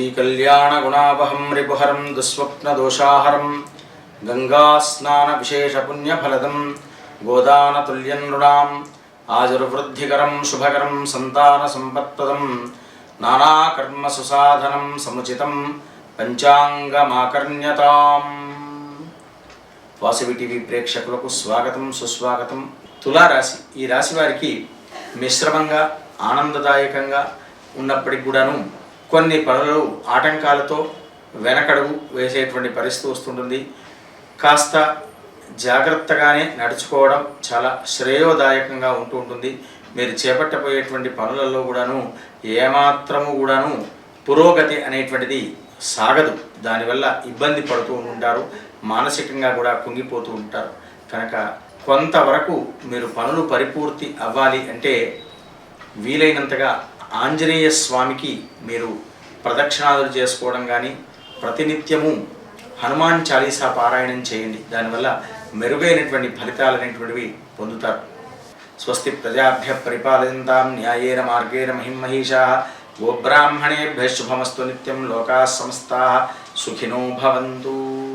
శ్రీకళ్యాణగుణావహం రిపుహరం దుస్వప్నదోషాహరం గంగాస్నానవిశేషపుణ్యఫలదం గోదానతుల్యం నృణాం ఆజుర్వృద్ధికరం శుభకరం సంతానసంపత్పదం నానాకర్మసుసాధనం సముచితం పంచాంగమాకర్ణ్యతాం. Vasavi TV ప్రేక్షకులకు స్వాగతం సుస్వాగతం. తులారాశి ఈ రాశి వారికి మిశ్రమంగా ఆనందదాయకంగా ఉన్నప్పటికి కూడాను కొన్ని పనులు ఆటంకాలతో వెనకడుగు వేసేటువంటి పరిస్థితి వస్తుంటుంది. కాస్త జాగ్రత్తగానే నడుచుకోవడం చాలా శ్రేయోదాయకంగా ఉంటూ ఉంటుంది. మీరు చేపట్టబోయేటువంటి పనులలో కూడాను ఏమాత్రము కూడాను పురోగతి అనేటువంటిది సాగదు. దానివల్ల ఇబ్బంది పడుతూ ఉంటారు మానసికంగా కూడా కుంగిపోతూ ఉంటారు. కనుక కొంతవరకు మీరు పనులు పరిపూర్తి అవ్వాలి అంటే వీలైనంతగా ఆంజనేయ స్వామికి మీరు ప్రదక్షిణాదులు చేసుకోవడం కానీ ప్రతినిత్యము హనుమాన్ చాలీసా పారాయణం చేయండి. దానివల్ల మెరుగైనటువంటి ఫలితాలు అనేటువంటివి పొందుతారు. స్వస్తి ప్రజాభ్య పరిపాలయంతాం న్యాయేన మార్గేణ మహిమహీషా గోబ్రాహ్మణేభ్య శుభమస్తు నిత్యం లోకా సమస్తా సుఖినో భవంతు.